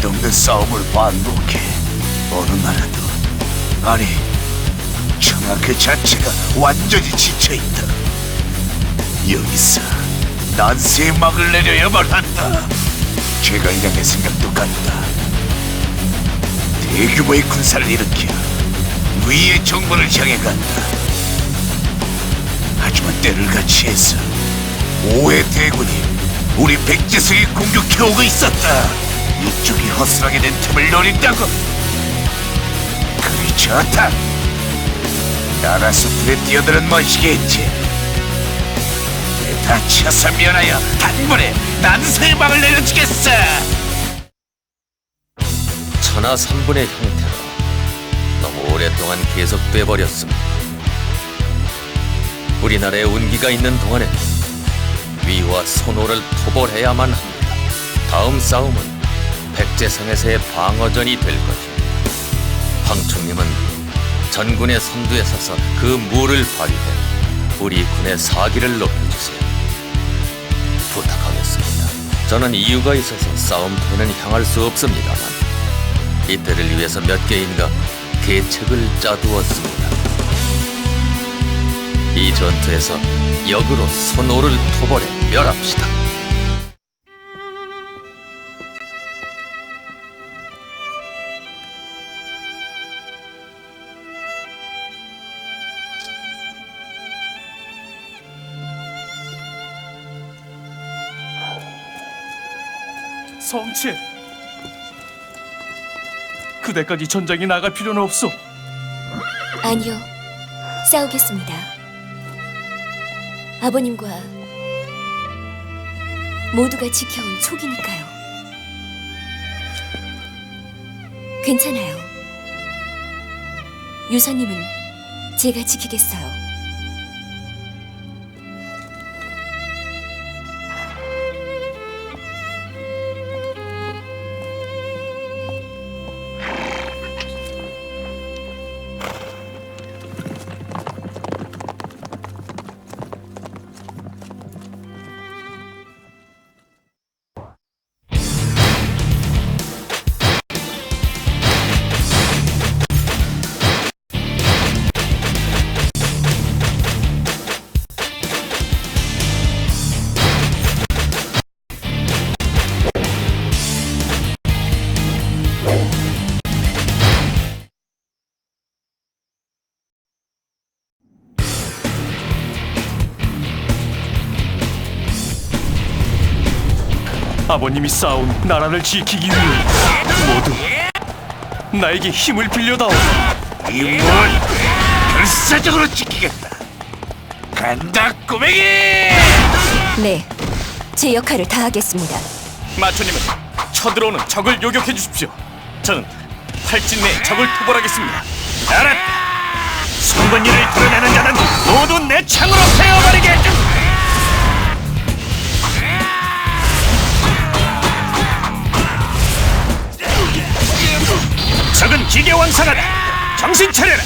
끝없는 싸움을 반복해 어느 나라도 아니 천하 그 자체가 완전히 지쳐있다. 여기서 난세의 막을 내려야만 한다. 제갈량의 생각도 같다. 대규모의 군사를 일으켜 위의 정부를 향해 간다. 하지만 때를 같이해서 오해 대군이 우리 백제성에 공격해오고 있었다. 이쪽이 허술하게 된 틈을 노린다고. 그리 좋다. 알아서 불에 뛰어드는 멋이겠지. 다 쳐서 면하여 단번에 난세의 막을 내려주겠어. 천하 3분의 형태로 너무 오랫동안 계속돼 버렸습니다. 우리나라에 운기가 있는 동안에 위와 손호를 토벌해야만 합니다. 다음 싸움은 백제성에서의 방어전이 될 것입니다. 황충님은 전군의 선두에 서서 그 무를 발휘해 우리 군의 사기를 높여주세요. 부탁하겠습니다. 저는 이유가 있어서 싸움터에는 향할 수 없습니다만 이때를 위해서 몇 개인가 계책을 짜두었습니다. 이 전투에서 역으로 손오를 토벌해 멸합시다. 성체 그대까지 전장에 나갈 필요는 없소 아니요, 싸우겠습니다. 아버님과 모두가 지켜온 촉이니까요. 괜찮아요. 유선님은 제가 지키겠어요. 아버님이 싸운 나라를 지키기 위해 모두 나에게 힘을 빌려다오 이문 결사적으로 지키겠다. 간다 꼬맹이. 네, 제 역할을 다하겠습니다. 마초님은 쳐들어오는 적을 요격해 주십시오 저는 팔진 내 적을 토벌하겠습니다 알았다. 송건이를 드러내는 자는 모두 내 창으로 베어버리게. 적은 기계왕상하다. 정신 차려라.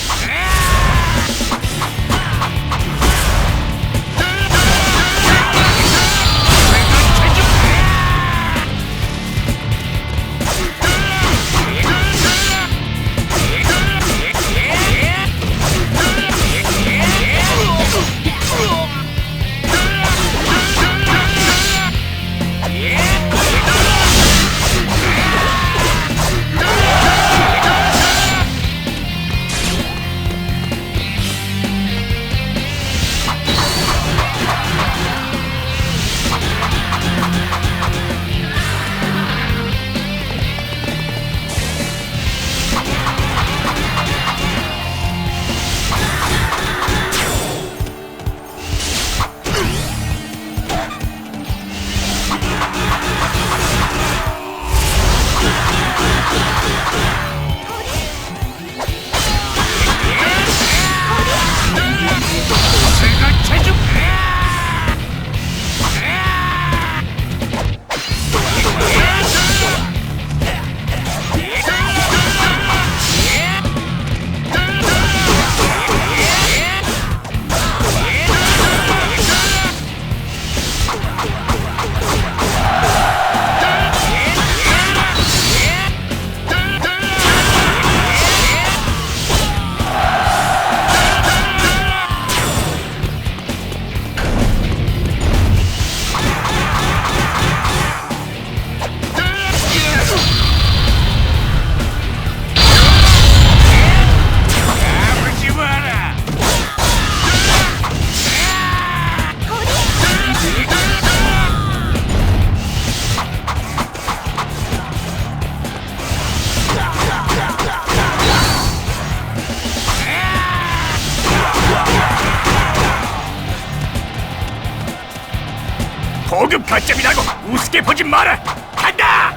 거점이라고 우습게 보지 마라. 간다.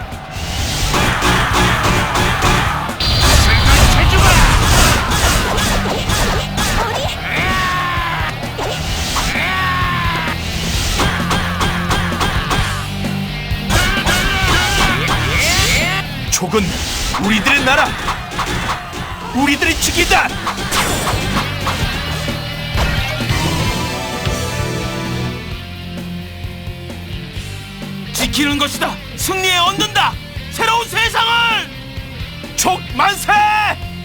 족은 우리들의 나라. 우리들이 지킨다. 지키는 것이다. 승리에 얻는다. 새로운 세상을. 족 만세!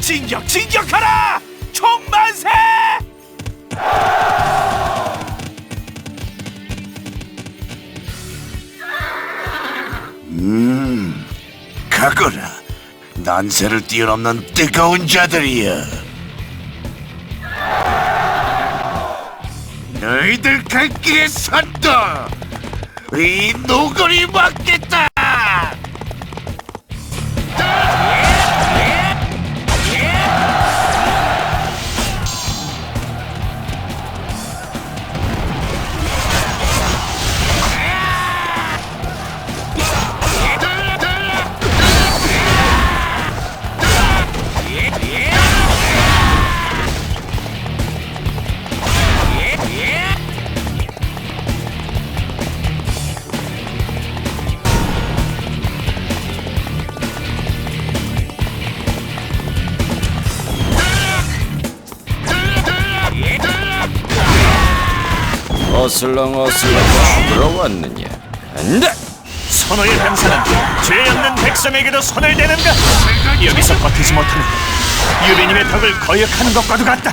진격 진격하라! 족 만세! 가거라. 난세를 뛰어넘는 뜨거운 자들이여. 너희들 갈 길에 선다. 이 노골이 막겠 어슬렁 어슬렁 들어왔느냐? 안돼! 선호의 병사는 죄 없는 백성에게도 손을 대는가? 여기서 버티지 못하면 유비님의 덕을 거역하는 것과도 같다.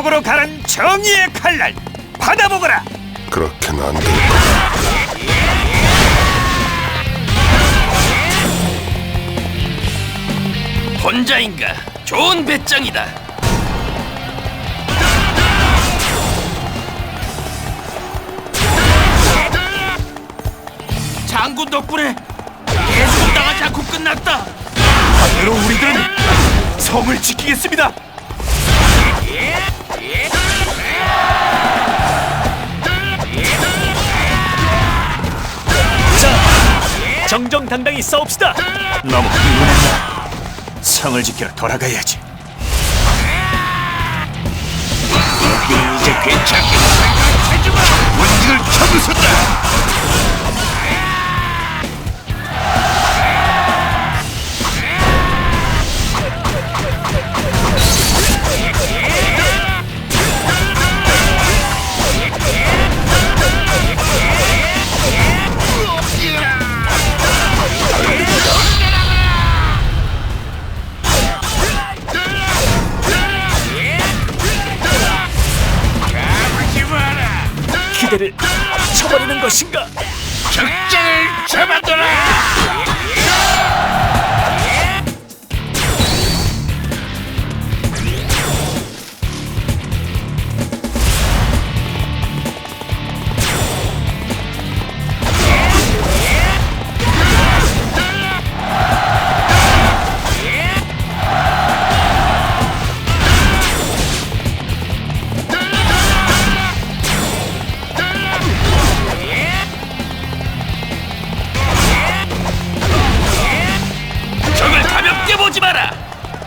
대덕으로 가는 정의의 칼날 받아보거라. 그렇게는 안 될 거야. 혼자인가? 좋은 배짱이다. 장군 덕분에 예수군 당하지 않고 끝났다. 반대로 우리들은 성을 지키겠습니다. 자, 정정당당히 싸웁시다. 너무 흥분했나? 성을 지키러 돌아가야지. 이제 괜찮겠다. 원직을 쳐부쉈다.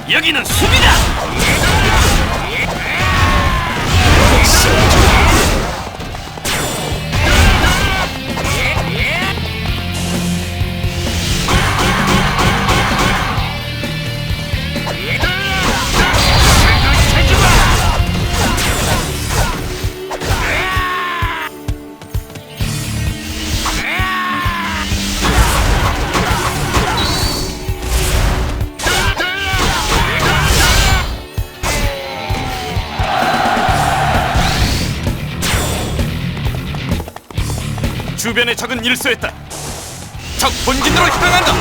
여기는 수비다. 주변의 적은 일수했다. 적 본진으로 향한다.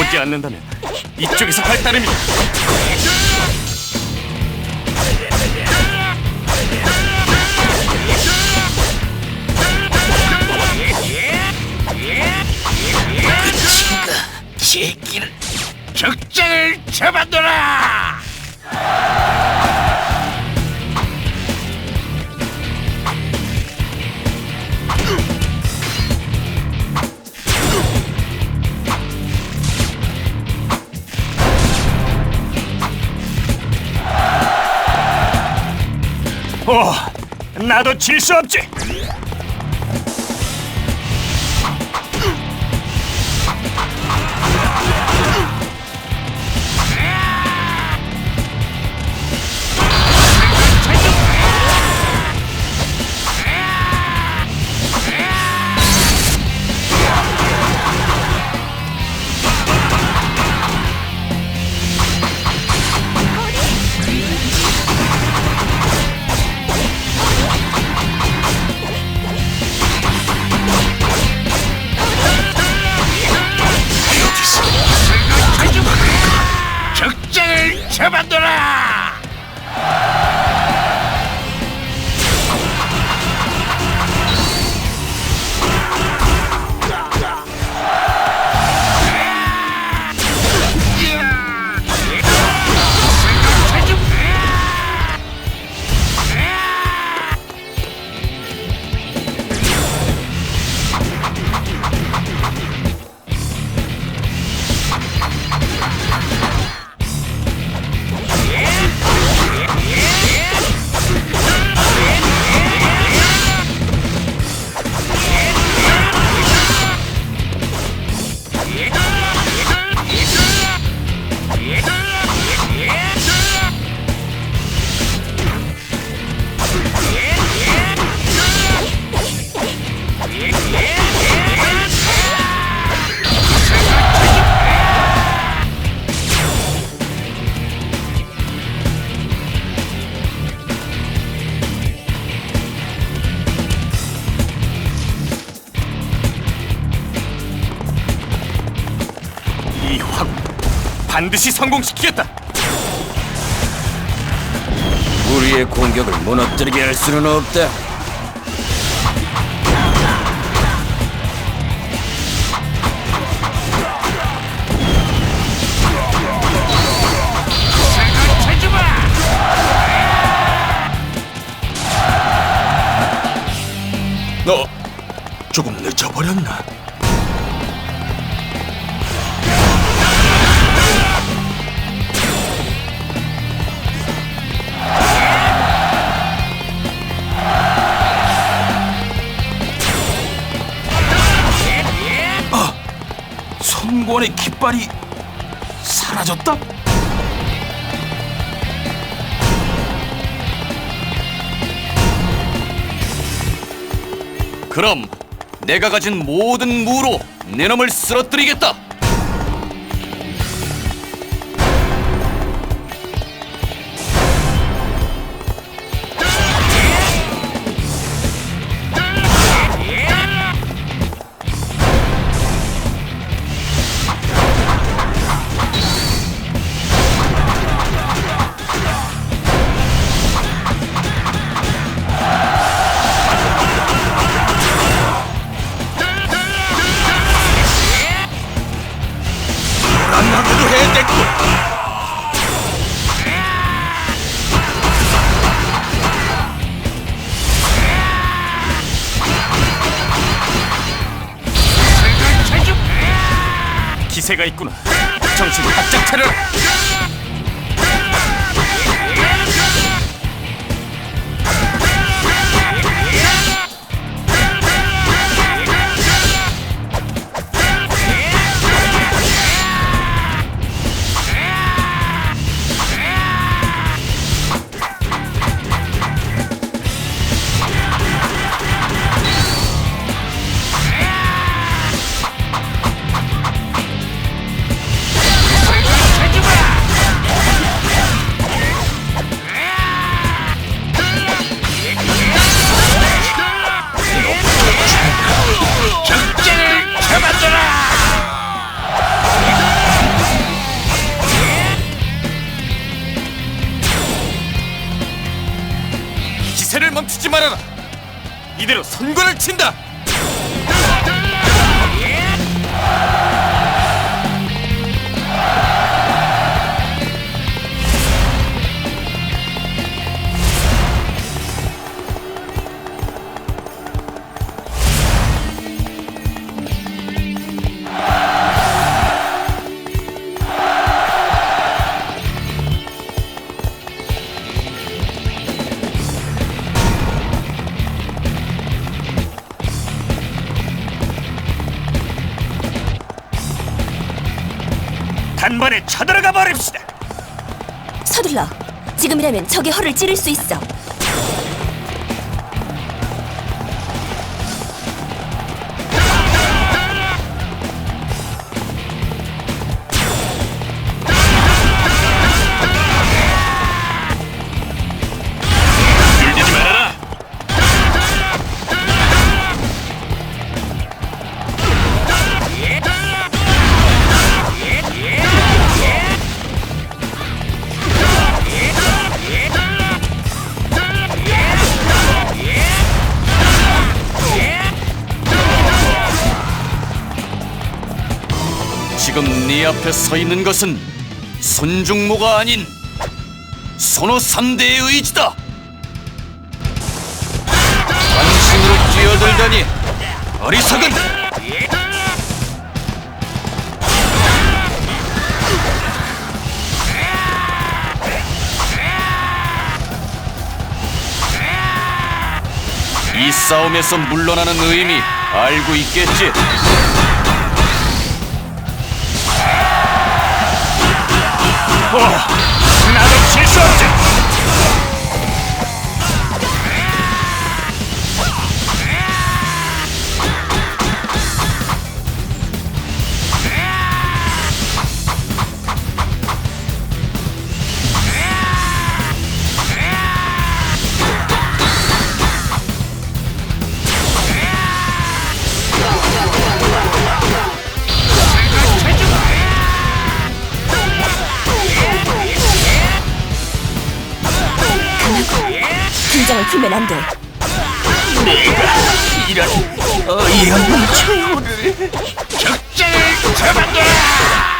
오지 않는다면 이쪽에서 발따름이다. 제길 그 적장을 잡아둬라! 오, 나도 질 수 없지. 반드시 성공시키겠다. 우리의 공격을 무너뜨리게 할 수는 없다. 너 조금 늦어버렸나? 손권의 깃발이 사라졌다? 그럼 내가 가진 모든 무로 내 놈을 쓰러뜨리겠다. 기세가 있구나. 단번에 쳐들어가 버립시다. 서둘러. 지금이라면 적의 허를 찌를 수 있어. 지금 네 앞에 서 있는 것은 손중모가 아닌 선호 삼대의 의지다. 관심으로 뛰어들다니 어리석은. 이 싸움에서 물러나는 의미 알고 있겠지? 나도 실수 없지. 풀면 안 돼. 적장을 잡아둬!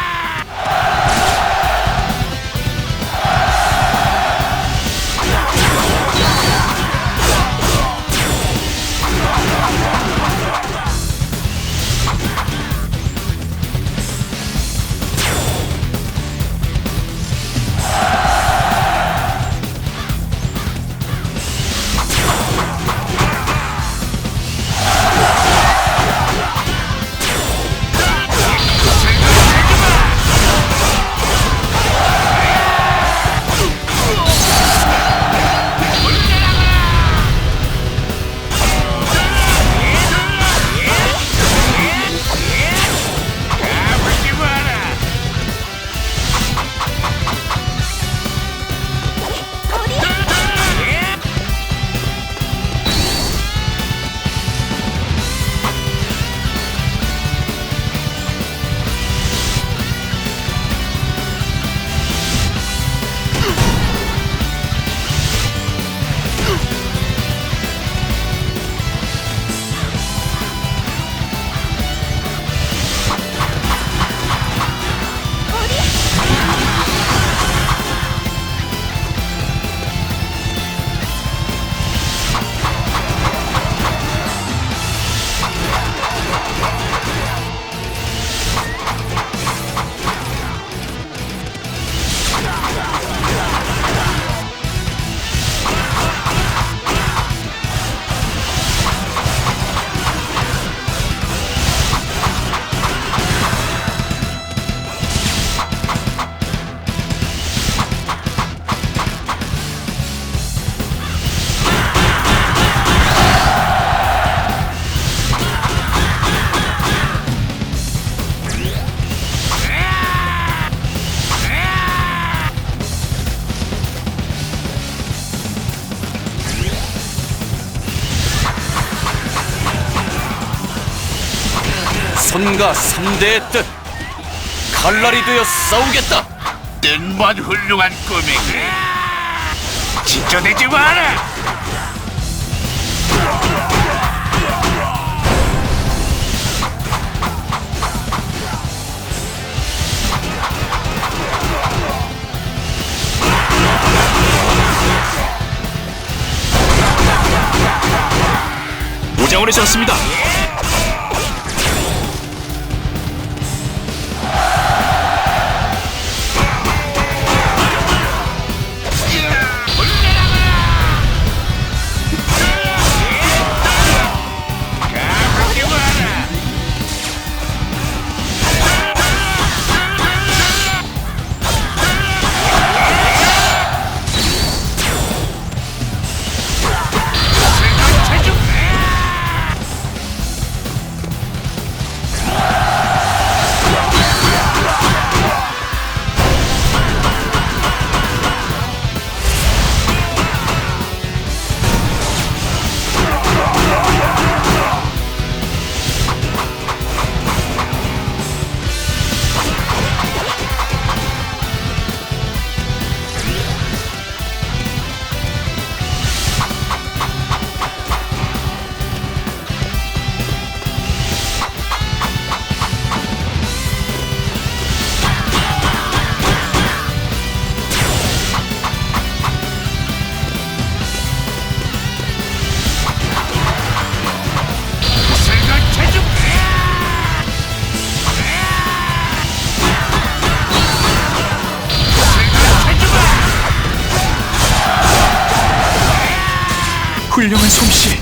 선과 삼대의 뜻. 칼날이 되어 싸우겠다. 뜬번 훌륭한 꼬맹이 지쳐대지 마라! 무장을 해셨습니다. 훌륭한 솜씨.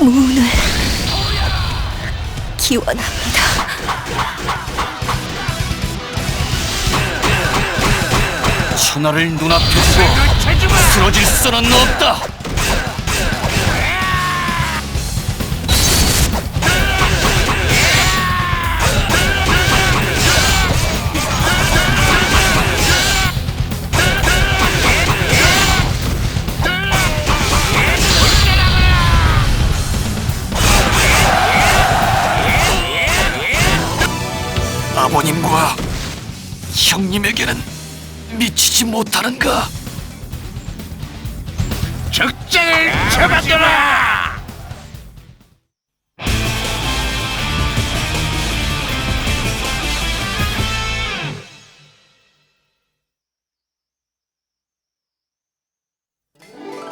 문을 기원합니다. 천하를 눈앞에 두고 쓰러질 수는 없다. 아버님과 형님에게는 미치지 못하는가? 적장을 잡아둬라!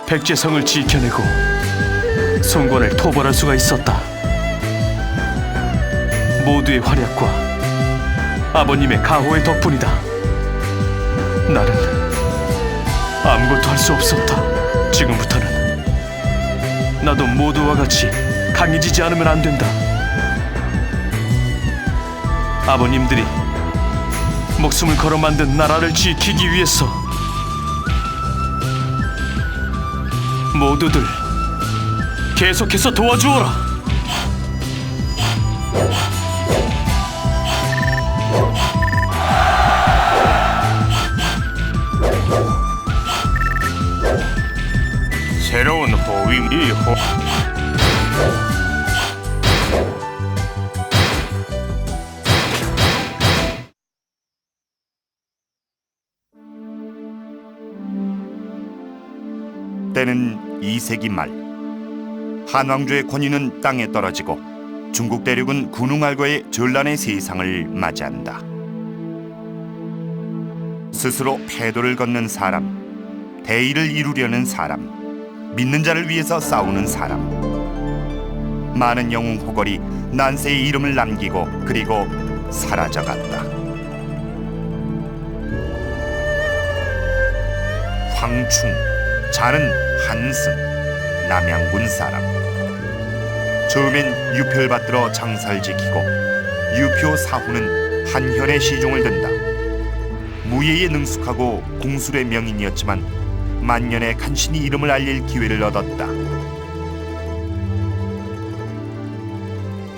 백제성을 지켜내고 송권을 토벌할 수가 있었다. 모두의 활약과 아버님의 가호의 덕분이다. 나는 아무것도 할 수 없었다. 지금부터는 나도 모두와 같이 강해지지 않으면 안 된다. 아버님들이 목숨을 걸어 만든 나라를 지키기 위해서 모두들 계속해서 도와주어라. 이 호... 때는 2세기 말 한왕조의 권위는 땅에 떨어지고 중국 대륙은 군웅알과의 전란의 세상을 맞이한다. 스스로 패도를 걷는 사람, 대의를 이루려는 사람, 믿는 자를 위해서 싸우는 사람. 많은 영웅 호걸이 난세의 이름을 남기고 그리고 사라져갔다. 황충, 자는 한승, 남양군 사람. 처음엔 유표를 받들어 장사를 지키고 유표 사후는 한현의 시종을 든다. 무예에 능숙하고 공술의 명인이었지만 만년에 간신히 이름을 알릴 기회를 얻었다.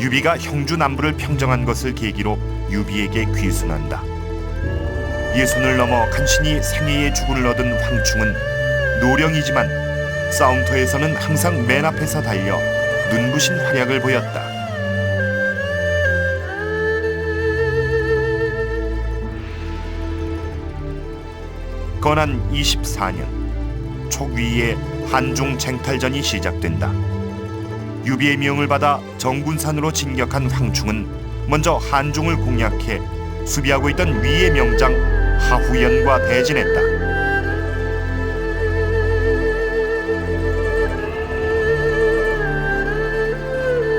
유비가 형주 남부를 평정한 것을 계기로 유비에게 귀순한다. 예순을 넘어 간신히 생애의 주군을 얻은 황충은 노령이지만 싸움터에서는 항상 맨 앞에서 달려 눈부신 활약을 보였다. 건한 24년 촉위의 한중 쟁탈전이 시작된다. 유비의 명을 받아 정군산으로 진격한 황충은 먼저 한중을 공략해 수비하고 있던 위의 명장 하후연과 대진했다.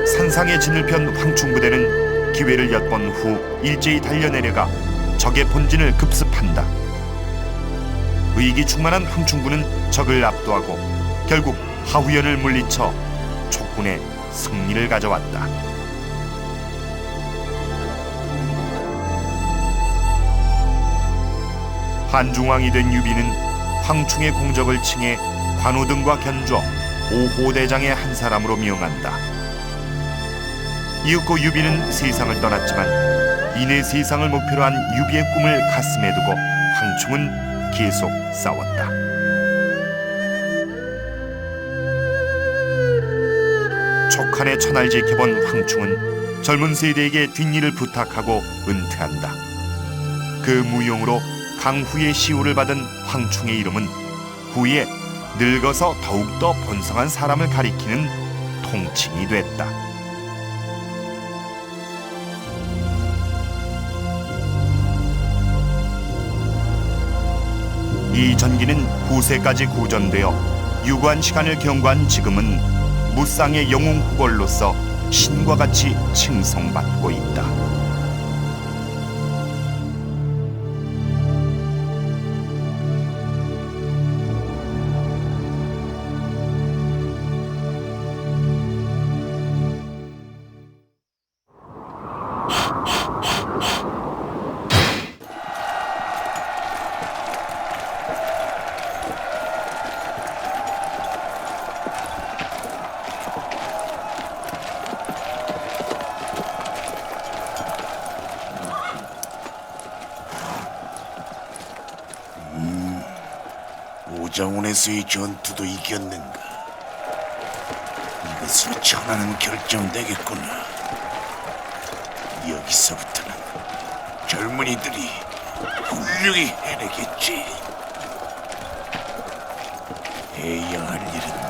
산상의 진을 편 황충 부대는 기회를 엿본 후 일제히 달려내려가 적의 본진을 급습한다. 의기 충만한 황충군은 적을 압도하고 결국 하후연을 물리쳐 촉군의 승리를 가져왔다. 한중왕이 된 유비는 황충의 공적을 칭해 관우 등과 견주어 오호대장의 한 사람으로 명한다. 이윽고 유비는 세상을 떠났지만 이내 세상을 목표로 한 유비의 꿈을 가슴에 두고 황충은 계속 싸웠다. 촉한의 천을 지켜본 황충은 젊은 세대에게 뒷일을 부탁하고 은퇴한다. 그 무용으로 강후의 시호를 받은 황충의 이름은 후에 늙어서 더욱더 번성한 사람을 가리키는 통칭이 됐다. 이 전기는 후세까지 구전되어 유구한 시간을 경과한 지금은 무쌍의 영웅 후벌로서 신과 같이 칭송받고 있다. 오장원에서의 전투도 이겼는가? 이것으로 천하는 결정되겠구나. 여기서부터는 젊은이들이 훌륭히 해내겠지. 해야 할 일은